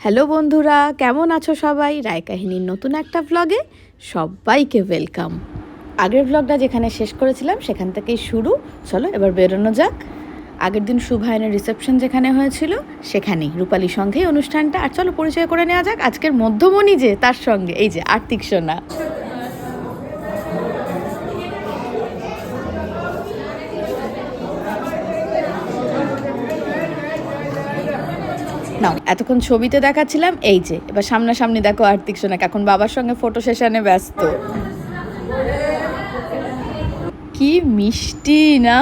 Hello বন্ধুরা, কেমন আছো সবাই? রায় কাহিনীর নতুন একটা ব্লগে সবাইকে ওয়েলকাম আগের ব্লগটা যেখানে শেষ করেছিলাম, সেখান থেকেই শুরু। চলো এবার বেরোনো যাক। আগের দিন শুভায়নের রিসেপশন যেখানে হয়েছিল, সেখানেই। রূপালী সঙ্গেই অনুষ্ঠানটা। আর চলো পরিচয় করে নেওয়া যাক আজকের মধ্যমণি যে, তার সঙ্গে। এই যে আর্থিক সোনা। নাও। এতক্ষণ ছবিতে দেখাচ্ছিলাম এই যে, এবার সামনাসামনি দেখো আর্তিক সোনাকে। এখন বাবার সঙ্গে ফটো সেশনে ব্যস্ত। কি মিষ্টি না?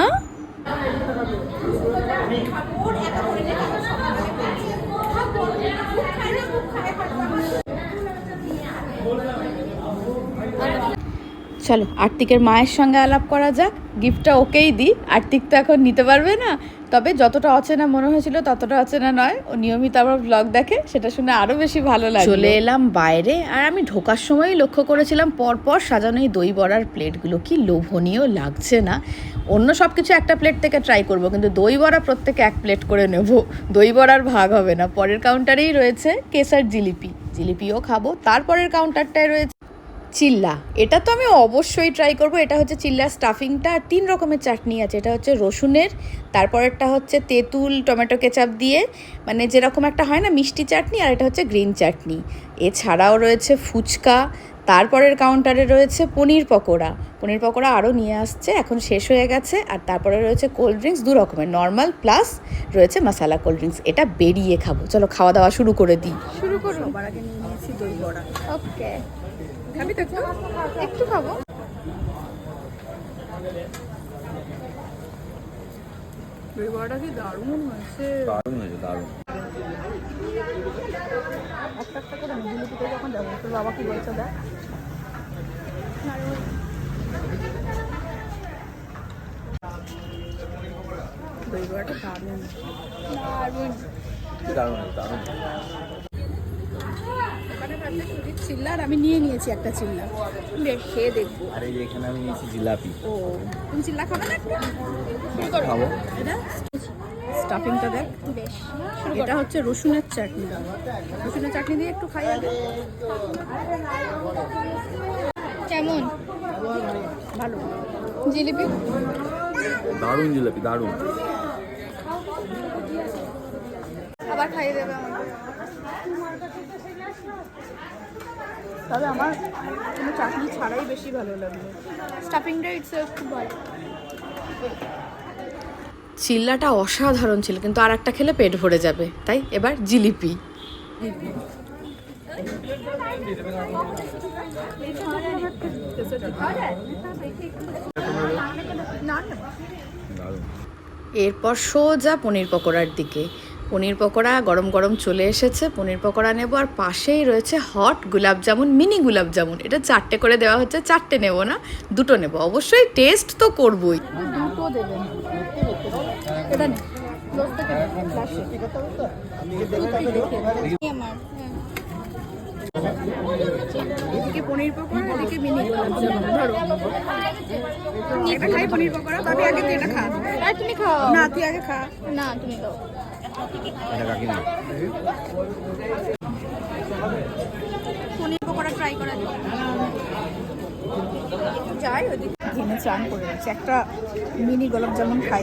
চলো, আর্তিকের মায়ের সঙ্গে আলাপ করা যাক, গিফটটা ওকেই দিই। আর্তিক তো এখন নিতে পারবে না, তবে যতটা অচেনা মনে হয়েছিল ততটা অচেনা নয়। ও নিয়মিত আমার ব্লগ দেখে, সেটা শুনে আরও বেশি ভালো লাগে চলে এলাম বাইরে, আর আমি ঢোকার সময়ই লক্ষ্য করেছিলাম পরপর সাজানো এই দই বড়ার প্লেটগুলো। কি লোভনীয় লাগছে না। অন্য সব কিছু একটা প্লেট থেকে ট্রাই করব, কিন্তু দই বড়া প্রত্যেকে এক প্লেট করে নেব। দই বড়ার ভাগ হবে না। পরের কাউন্টারেই রয়েছে কেসার জিলিপি। জিলিপিও খাব। তারপরের কাউন্টারটায় রয়েছে চিল্লা। এটা তো আমি অবশ্যই ট্রাই করব। এটা হচ্ছে চিল্লা স্টাফিংটা আর তিন রকমের চাটনি আছে। এটা হচ্ছে রসুনের তারপরেরটা হচ্ছে তেঁতুল টমেটো কেচাপ দিয়ে। মানে যেরকম একটা হয় না মিষ্টি চাটনি আর এটা হচ্ছে গ্রিন চাটনি। এছাড়াও রয়েছে ফুচকা। তারপরের কাউন্টারে রয়েছে পনির পকোড়া। পনির পকোড়া আরও নিয়ে আসছে। এখন শেষ হয়ে গেছে। আর তারপরে রয়েছে কোল্ড ড্রিঙ্কস দু রকমের। নর্মাল প্লাস রয়েছে মশালা কোল্ড ড্রিঙ্কস এটা বেরিয়ে খাব। চলো খাওয়া দাওয়া শুরু করে দিই। শুরু সবার আগে নিয়ে নিয়েছি দই বড়া। ওকে খাবি তো একটু? একটু খাব। কি দারুণ হয়েছে। দারুণ হয়েছে দারুণ। একটা একটা করে জিলিপিতে যখন যাব তোর বাবা কি বলছে দেখ। দই বড়াটা দারুণ দারুণ দারুণ চিল্লার আমি নিয়ে নিয়েছি একটা চিল্লা। বেশ খেয়ে দেখব। আর এই এখানে আমি নিয়েছি জিলাপি। ও তুমি চিল্লা খাবে না একটা? খাব। এটা? স্টাফিংটা দেখ। বেশ এটা হচ্ছে রসুনের চাটনি। রসুনের চাটনি দিয়ে একটু খাই আগে। কেমন? ভালো। জিলিপি? দারুণ জিলাপি দারুণ। আবার খাইয়ে দেবে আমাকে। তবে আমার কোনো চাটনি ছাড়াই বেশি ভালো লাগল। স্টাফিংটা ইটস খুব ভালো চিল্লাটা অসাধারণ ছিল কিন্তু আর একটা খেলে পেট ভরে যাবে তাই? এবার জিলিপি। এরপর সোজা পনির পকোড়ার দিকে। পনির পকোড়া গরম গরম চলে এসেছে পনির পকোড়া নেব। আর পাশেই রয়েছে হট গোলাপ জামুন মিনি গোলাপ জামুন এটা চারটে করে দেওয়া হচ্ছে চারটে নেব না দুটো নেব। অবশ্যই টেস্ট তো করবই। এটা এদিকে পনির পকোড়া এদিকে মিনি গোলাপ জামুন ধরো। এটা খাই পনির পকোড়া তবে আগে তুই এটা খা তুমি খাও। না তুই আগে খা। না তুমি খাও। এটা কাকিমা পনির পকোড়া ট্রাই করা যাই ওদিকে ঘেমে চান করে একটা মিনি গোলাপ জামুন খাই।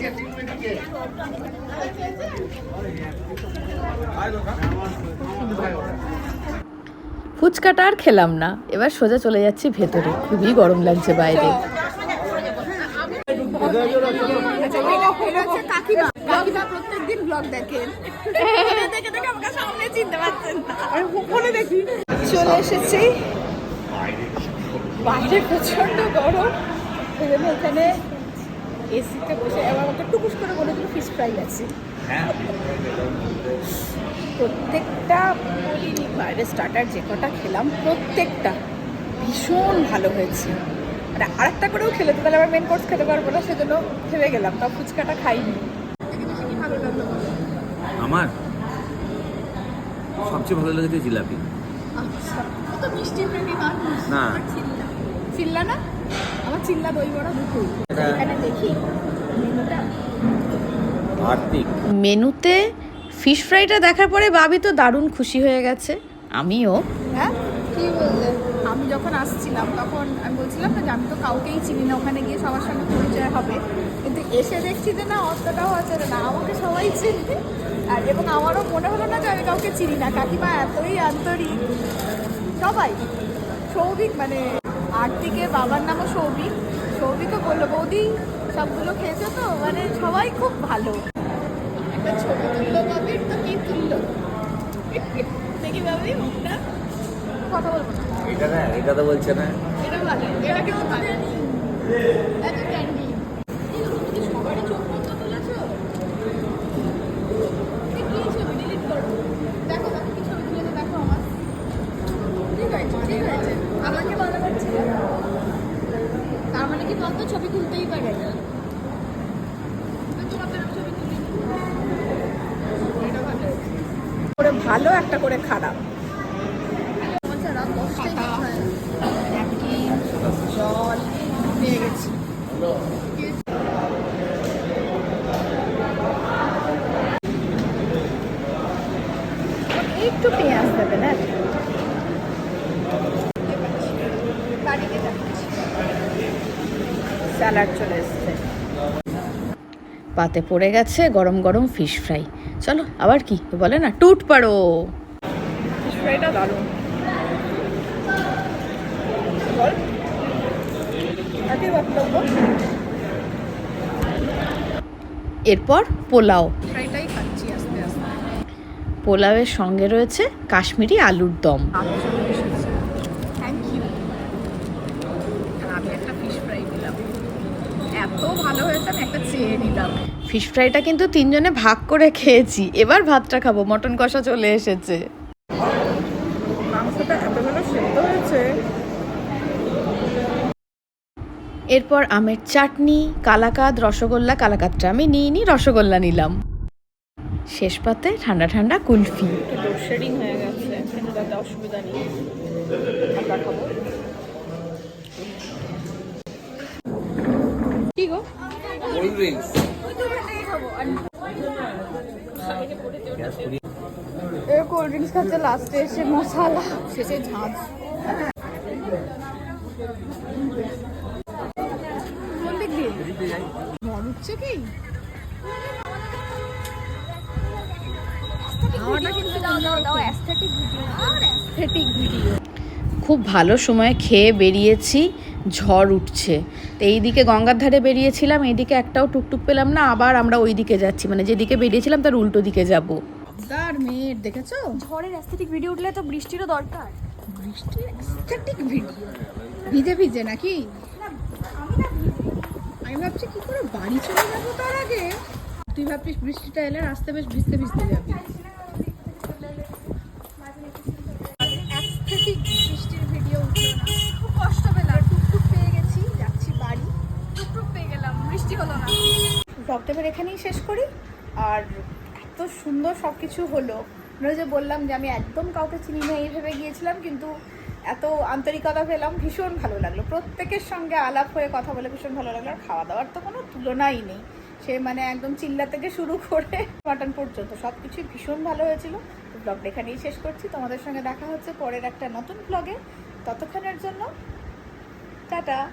ফুচকাটা আর খেলাম না। এবার সোজা চলে যাচ্ছি ভেতরে। খুবই গরম লাগছে বাইরে। চলে এসেছি বাইরে প্রচণ্ড গরম এখানে এসিতে বসে এবার আমাকে টুকুস করে বলে দিল ফিশ ফ্রাই আছে প্রত্যেকটা বাইরে স্টার্টার যে কটা খেলাম, প্রত্যেকটা ভীষণ ভালো হয়েছে। আর আরেকটা করেও খেলে তো তাহলে আবার মেন কোর্স খেতে পারব না সেজন্য থেমে গেলাম তাও ফুচকাটা খাইনি। ভালো লাগল আমার? সবচেয়ে ভালো লেগেছে জিলাপি। আচ্ছা না। চিল্লা। না? আমার চিল্লা দই বড়া দুটোই এখানে দেখি। মেনুটা। মেনুতে ফিশ ফ্রাইটা দেখার পরে বাবি তো দারুণ খুশি হয়ে গেছে। আমিও। হ্যাঁ কি বললে আমি যখন আসছিলাম, তখন আমি বলছিলাম না যে আমি তো কাউকেই চিনি না, ওখানে গিয়ে সবার সঙ্গে পরিচয় হবে। কিন্তু এসে দেখছি যে না, অতটাও আছে না, আমাকে সবাই চিনি। আর এবং আমারও মনে হলো না যে আমি কাউকে চিনি না। কাকিমা এতই আন্তরিক, সবাই। সৌভিক মানে আর্তিকের বাবার নামও সৌভিক। সৌভিকও বলল, বৌদি, সবগুলো খেয়েছো তো? মানে সবাই খুব ভালো। একটা ছবি তুললো বাবির তো কি তুললো দেখি বাবি কথা বলব এটা না এটা তো বলছে না। ছবি ডিলিট করো দেখো দেখো কি ছবি তুলেছো দেখো আমার ঠিক আছে ঠিক আছে আমাকে তার মানে কি বলতো ছবি তুলতেই পারে না ভালো একটা করে খারাপ। জল নিয়ে গেছি। একটু পেঁয়াজ দেবে না? চলে পাতে পড়ে গেছে গরম গরম ফিশ ফ্রাই। চলো, আবার কি? বলে না, টুট পারো ফিশ ফ্রাইটা দারুণ। বক্তব্য। এরপর পোলাও। ফ্রাইটাই খাচ্ছি আস্তে আস্তে। পোলাওয়ের সঙ্গে রয়েছে কাশ্মীরি আলুর দম। ফিশ ফ্রাইটা কিন্তু তিনজনে ভাগ করে খেয়েছি। এবার ভাতটা খাব মটন কষা চলে এসেছে মাংসটা এত ভালো সেদ্ধ হয়েছে এরপর আমের চাটনি কালাকাদ রসগোল্লা কালাকাদটা আমি নিয়ে নি রসগোল্লা নিলাম। শেষ পাতে ঠান্ডা ঠান্ডা কুলফি। লোডশেডিং হয়ে গেছে কিন্তু তাতে অসুবিধা নেই। কি গো? কোল্ড ড্রিঙ্কস এ কোল্ড ড্রিঙ্কস খাচ্ছে লাস্টে এসে মশালা। শেষে ঝাঁঝ কোন দিক দিয়ে মন উঠছে কি খাওয়াটা কিন্তু দাও দাও দাও অ্যাস্থেটিক ভিডিও আর খুব ভালো সময় খেয়ে বেরিয়েছি ঝড় উঠছে। তো এইদিকে গঙ্গার ধারে বেরিয়েছিলাম এইদিকে একটাও টুকটুক পেলাম না আবার আমরা ওই দিকে যাচ্ছি। মানে যেদিকে বেরিয়েছিলাম তার উল্টো দিকে যাব। তার মেয়ের দেখেছ? ঝড়ের অ্যাস্থেটিক ভিডিও উঠলে তো বৃষ্টিরও দরকার। বৃষ্টির অ্যাস্থেটিক ভিডিও ভিজে ভিজে নাকি? আমি ভাবছি কি করে বাড়ি চলে যাব তার আগে? তুই ভাবছিস বৃষ্টিটা এলে রাস্তা বেশ ভিজতে ভিজতে যাবি। বৃষ্টির ভিডিও খুব কষ্ট টুকটুক পেয়ে গেছি, যাচ্ছি বাড়ি। টুকটুক পেয়ে গেলাম, বৃষ্টি হলো না। এখানেই শেষ করি। আর এত সুন্দর সব কিছু হলো যে বললাম যে আমি একদম কাউকে চিনি না, এই ভেবে গিয়েছিলাম, কিন্তু এত আন্তরিকতা পেলাম, ভীষণ ভালো লাগল। প্রত্যেকের সঙ্গে আলাপ হয়ে কথা বলে ভীষণ ভালো লাগল। আর খাওয়া দাওয়ার তো কোনো তুলনাই নেই। সে মানে একদম চিল্লা থেকে শুরু করে মাটন পর্যন্ত সব কিছুই ভীষণ ভালো হয়েছিল। ব্লগটা এখানেই শেষ করছি। তোমাদের সঙ্গে দেখা হচ্ছে পরের একটা নতুন ব্লগে। ততক্ষণের জন্য, টাটা।